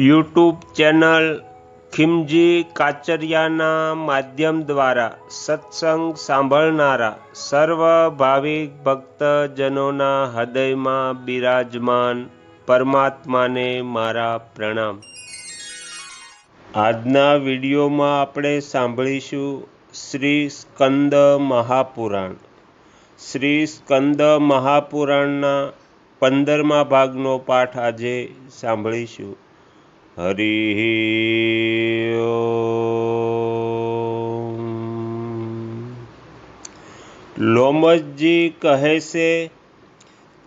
YouTube channel ખિમજી કાચરિયાના માધ્યમ દ્વારા સત્સંગ સાંભળનારા સર્વ ભાવિક ભક્તજનોના હૃદયમાં બિરાજમાન પરમાત્માને મારા પ્રણામ. આજના વિડીયોમાં આપણે સાંભળીશું શ્રી સ્કંદ મહાપુરાણ. શ્રી સ્કંદ મહાપુરાણના પંદરમા ભાગનો પાઠ આજે સાંભળીશું. હરિ લોમસજી કહે છે,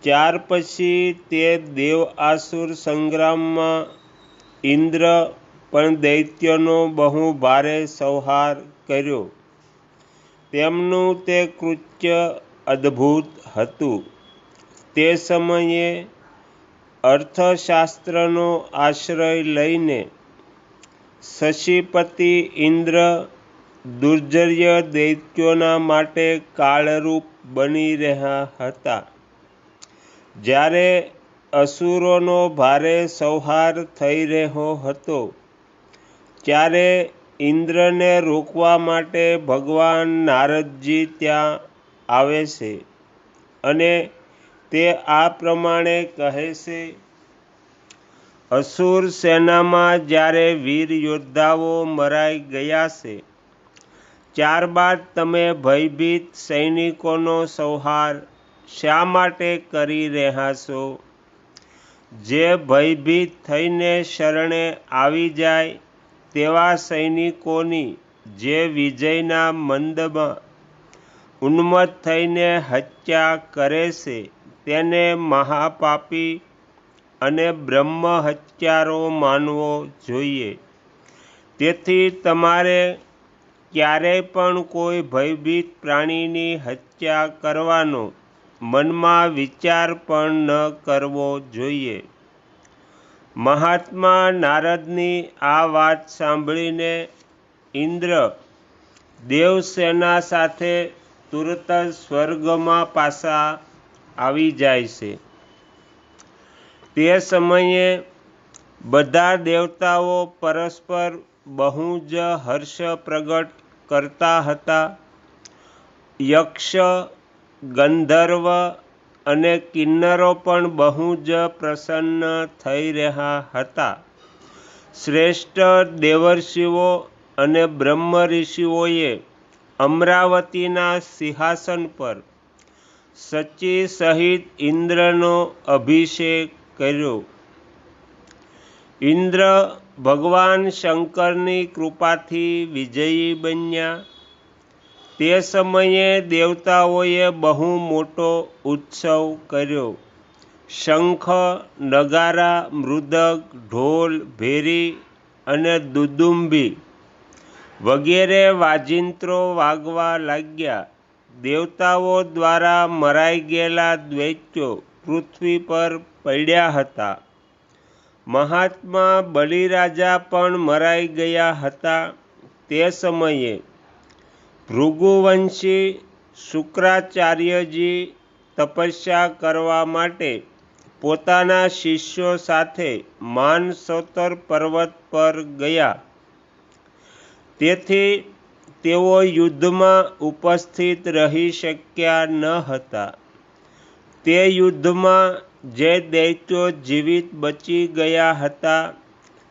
ત્યાર પછી તે દેવ આસુર સંગ્રામમાં ઇન્દ્ર પણ દૈત્યનો બહુ ભારે સંહાર કર્યો. તેમનું તે કૃત્ય અદ્ભુત હતું. તે સમયે અર્થશાસ્ત્રનો આશ્રય લઈને શશિપતિ ઇન્દ્ર દુર્જર્ય દૈત્યોના માટે કાળરૂપ બની રહ્યા હતા. જ્યારે અસુરોનો ભારે સંહાર થઈ રહ્યો હતો, ત્યારે ઇન્દ્રને રોકવા માટે ભગવાન નારદજી ત્યાં આવે છે અને તે આ પ્રમાણે કહે છે, અસુર સેનામાં જ્યારે વીર યોદ્ધાઓ મરાઈ ગયા છે, ત્યારબાદ તમે ભયભીત સૈનિકોનો સંહાર શા માટે કરી રહ્યા છો? જે ભયભીત થઈને શરણે આવી જાય તેવા સૈનિકોની જે વિજયના મંદમાં ઉન્મત થઈને હત્યા કરે છે તેને મહાપાપી અને બ્રહ્મ હત્યારો માનવો જોઈએ. તેથી તમારે ક્યારેય પણ કોઈ ભયભીત પ્રાણીની હત્યા કરવાનો મનમાં વિચાર પણ ન કરવો જોઈએ. મહાત્મા નારદની આ વાત સાંભળીને ઇન્દ્ર દેવસેના સાથે તુરત જ સ્વર્ગમાં પાછા આવી જાય છે. તે સમયે બધા દેવતાઓ પરસ્પર બહુ જ હર્ષ પ્રગટ કરતા હતા. યક્ષ, ગંધર્વ અને કિન્નરો પણ બહુ જ પ્રસન્ન થઈ રહ્યા હતા. શ્રેષ્ઠ દેવર્ષિઓ અને બ્રહ્મ ઋષિઓએ અમરાવતીના સિંહાસન પર સચી સહિત ઇન્દ્રનો અભિષેક કર્યો. ઇન્દ્ર ભગવાન શંકરની કૃપાથી વિજયી બન્યા. તે સમયે દેવતાઓએ બહુ મોટો ઉત્સવ કર્યો. શંખ, નગારા મૃદક ઢોલ, ભેરી અને દુદુંબી વગેરે વાજિંત્રો વાગવા લાગ્યા. દેવતાઓ દ્વારા મરાઈ ગયેલા દ્વૈત્યો પૃથ્વી પર પડ્યા હતા. મહાત્મા બલિરાજા પણ મરાઈ ગયા હતા તે સમયે. ભૃગુવંશી શુક્રાચાર્યજી તપસ્યા કરવા માટે પોતાના શિષ્યો સાથે માનસોતર પર્વત પર ગયા. તેથી તેઓ યુદ્ધમાં ઉપસ્થિત રહી શક્યા ન હતા. તે યુદ્ધમાં જે દૈત્યો જીવિત બચી ગયા હતા,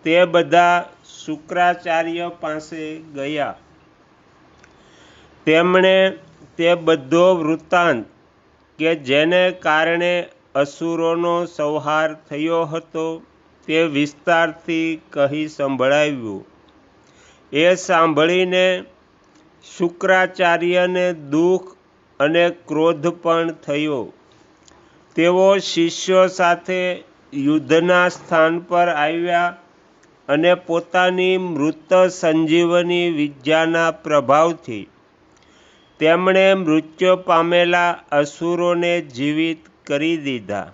તે બધા શુક્રાચાર્ય પાસે ગયા. તેમણે તે બધો વૃત્તાંત, કે જેને કારણે અસુરોનો સંહાર થયો હતો, તે વિસ્તારથી કહી સંભળાવ્યું. એ સાંભળીને શુક્રાચાર્યને દુઃખ અને ક્રોધ પણ થયો. તેઓ શિષ્યો સાથે યુદ્ધના સ્થાન પર આવ્યા અને પોતાની મૃત સંજીવની વિદ્યાના પ્રભાવથી તેમણે મૃત્યુ પામેલા અસુરોને જીવિત કરી દીધા.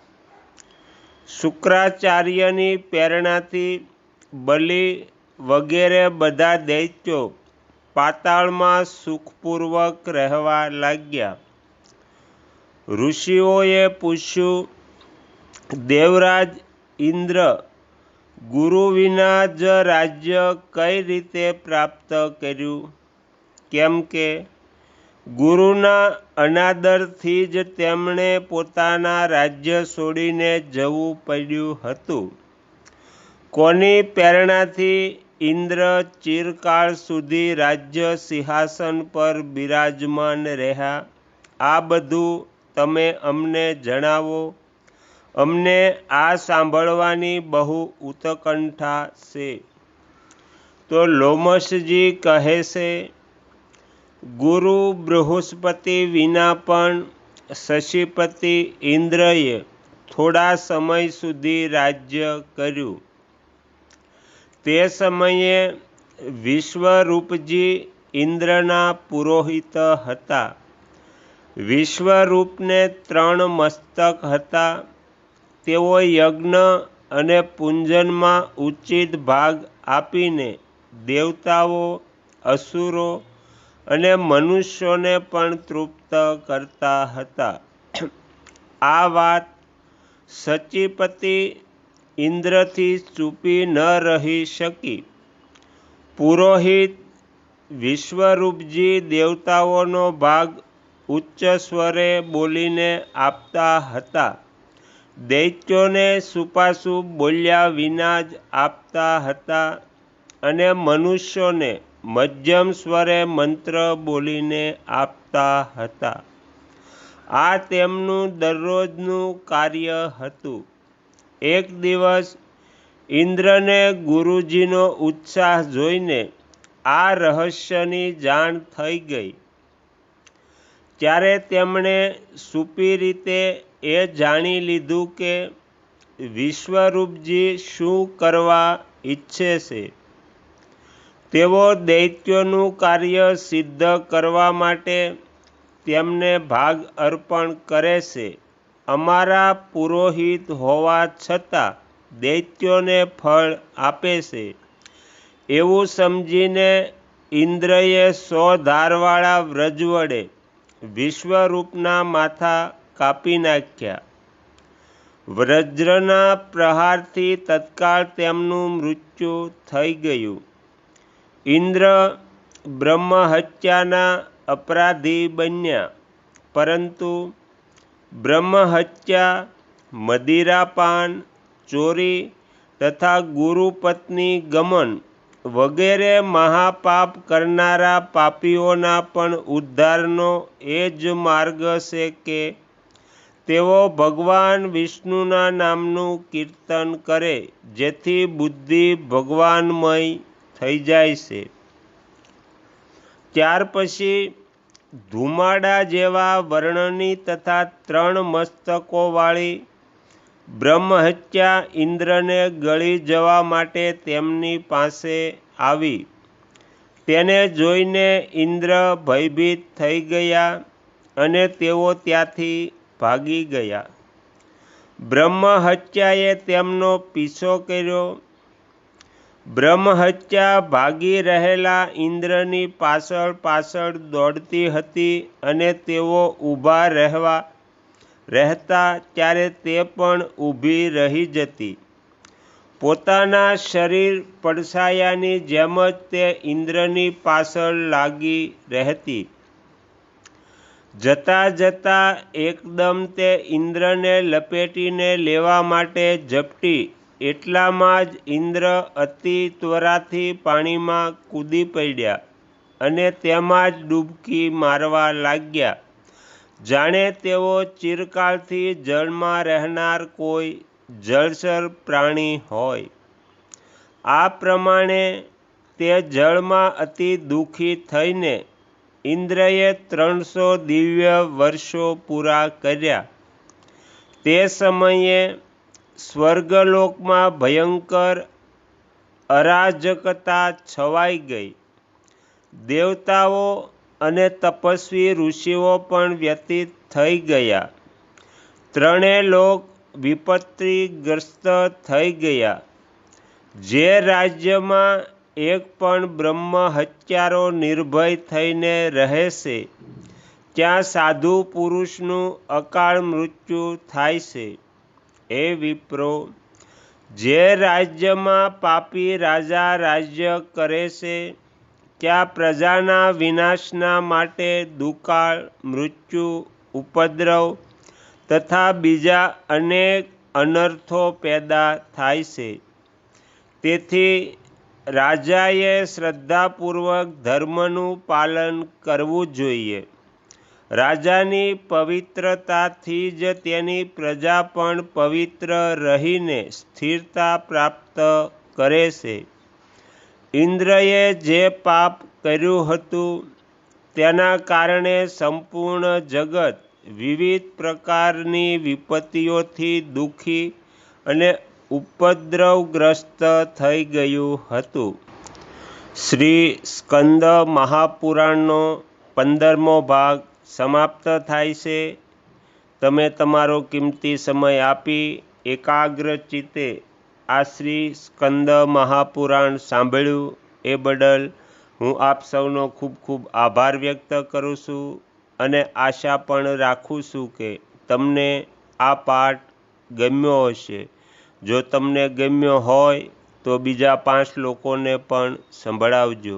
શુક્રાચાર્યની પ્રેરણાથી બલિ વગેરે બધા દૈત્યો પાતાળમાં સુખપૂર્વક રહેવા લાગ્યા. ઋષિઓએ પૂછ્યું, દેવરાજ ઇન્દ્ર, ગુરુ વિના જ રાજ્ય કઈ રીતે પ્રાપ્ત કર્યું? કેમ કે ગુરુના અનાદરથી જ તેમણે પોતાના રાજ્ય છોડીને જવું પડ્યું હતું. કોની પ્રેરણાથી ઇન્દ્ર ચિરકાળ સુધી રાજ્ય સિંહાસન પર બિરાજમાન રહ્યા. આ બધું તમે અમને જણાવો. અમને આ સાંભળવાની બહુ ઉત્કંઠા છે. તો લોમશજી કહે છે, ગુરુ બૃહસ્પતિ વિના પણ શશિપતિ ઇન્દ્રએ થોડા સમય સુધી રાજ્ય કર્યું. તે સમયે વિશ્વરૂપજી ઇન્દ્રના પુરોહિત હતા. વિશ્વરૂપને ત્રણ મસ્તક હતા. તેઓ યજ્ઞ અને પૂંજનમાં ઉચિત ભાગ આપીને દેવતાઓ, અસુરો અને મનુષ્યોને પણ તૃપ્ત કરતા હતા. આ વાત સચીપતિ ઇન્દ્રથી ચૂપી ન રહી શકી. પુરોહિત વિશ્વરૂપજી દેવતાઓનો ભાગ ઉચ્ચ સ્વરે બોલીને આપતા હતા. દૈત્યોને સુપાસુપ બોલ્યા વિના જ આપતા હતા અને મનુષ્યોને મધ્યમ સ્વરે મંત્ર બોલીને આપતા હતા. આ તેમનું દરરોજનું કાર્ય હતું. એક દિવસ ઇન્દ્રને ગુરુજીનો ઉત્સાહ જોઈને આ રહસ્યની જાણ થઈ ગઈ. ત્યારે તેમણે સુપી રીતે એ જાણી લીધું કે વિશ્વરૂપજી શું કરવા ઈચ્છે છે. તેઓ દૈત્યોનું કાર્ય સિદ્ધ કરવા માટે તેમને ભાગ અર્પણ કરે છે. અમારા પુરોહિત હોવા છતાં દૈત્યોને ફળ આપે છે. એવું સમજીને ઇન્દ્રએ સો ધારવાળા વ્રજ વડે વિશ્વરૂપના માથા કાપી નાખ્યા. વજ્રના પ્રહારથી તત્કાળ તેમનું મૃત્યુ થઈ ગયું. ઇન્દ્ર બ્રહ્મહત્યાના અપરાધી બન્યા, પરંતુ બ્રહ્મહત્યા, મદિરાપાન, ચોરી તથા ગુરુપત્ની ગમન વગેરે મહાપાપ કરનારા પાપીઓના પણ ઉદ્ધારનો એ જ માર્ગ છે કે તેઓ ભગવાન વિષ્ણુના નામનું કીર્તન કરે, જેથી બુદ્ધિ ભગવાનમય થઈ જાય છે. ત્યાર પછી ધુમાડા જેવા વર્ણની તથા ત્રણ મસ્તકોવાળી બ્રહ્મહત્યા ઇન્દ્રને ગળી જવા માટે તેમની પાસે આવી. તેને જોઈને ઇન્દ્ર ભયભીત થઈ ગયા અને તેઓ ત્યાંથી ભાગી ગયા. બ્રહ્મહત્યાએ તેમનો પીછો કર્યો બ્રહ્મહત્યા ભાગી રહેલા ઇન્દ્રની પાછળ પાછળ દોડતી હતી અને તેઓ ઊભા રહેવા રહેતા ત્યારે તે પણ ઊભી રહી જતી. પોતાના શરીર પડછાયાની જેમ જ તે ઇન્દ્રની પાછળ લાગી રહેતી. જતા જતા એકદમ તે ઇન્દ્રને લપેટીને લેવા માટે ઝપટી એટલામાં જ ઇન્દ્ર અતિ ત્વરાથી પાણીમાં કૂદી પડ્યા અને તેમાં જ ડૂબકી મારવા લાગ્યા. જાણે તેઓ ચિરકાળથી જળમાં રહેનાર કોઈ જળચર પ્રાણી હોય. આ પ્રમાણે તે જળમાં અતિ દુઃખી થઈને ઇન્દ્રએ ત્રણસો દિવ્ય વર્ષો પૂરા કર્યા. તે સમયે સ્વર્ગલોકમાં ભયંકર અરાજકતા છવાઈ ગઈ. દેવતાઓ અને તપસ્વી ઋષિઓ પણ વ્યતીત થઈ ગયા. ત્રણેય લોક વિપત્તિગ્રસ્ત થઈ ગયા. જે રાજ્યમાં એક પણ બ્રહ્મ હત્યારો નિર્ભય થઈને રહે છે ત્યાં સાધુ પુરુષનું અકાળ મૃત્યુ થાય છે. હે વિપ્રો, જે રાજ્યમાં પાપી રાજા રાજ્ય કરે છે ત્યાં પ્રજાના વિનાશના માટે દુકાળ, મૃત્યુ, ઉપદ્રવ તથા બીજા અનેક અનર્થો પેદા થાય છે. તેથી રાજાએ શ્રદ્ધાપૂર્વક ધર્મનું પાલન કરવું જોઈએ. રાજાની પવિત્રતાથી જ તેની પ્રજા પણ પવિત્ર રહીને સ્થિરતા પ્રાપ્ત કરે છે. ઇન્દ્રએ જે પાપ કર્યું હતું, તેના કારણે સંપૂર્ણ જગત વિવિધ પ્રકારની વિપત્તિઓથી દુઃખી અને ઉપદ્રવગ્રસ્ત થઈ ગયું હતું. શ્રી સ્કંદ મહાપુરાણનો પંદરમો ભાગ સમાપ્ત થાય છે. તમે તમારો કિંમતી સમય આપી એકાગ્ર ચિત્તે આ શ્રી સ્કંદ મહાપુરાણ સાંભળ્યું એ બદલ હું આપ સૌનો ખૂબ ખૂબ આભાર વ્યક્ત કરું છું અને આશા પણ રાખું છું કે તમને આ પાઠ ગમ્યો હશે. જો તમને ગમ્યો હોય તો બીજા પાંચ લોકોને પણ સંભળાવજો.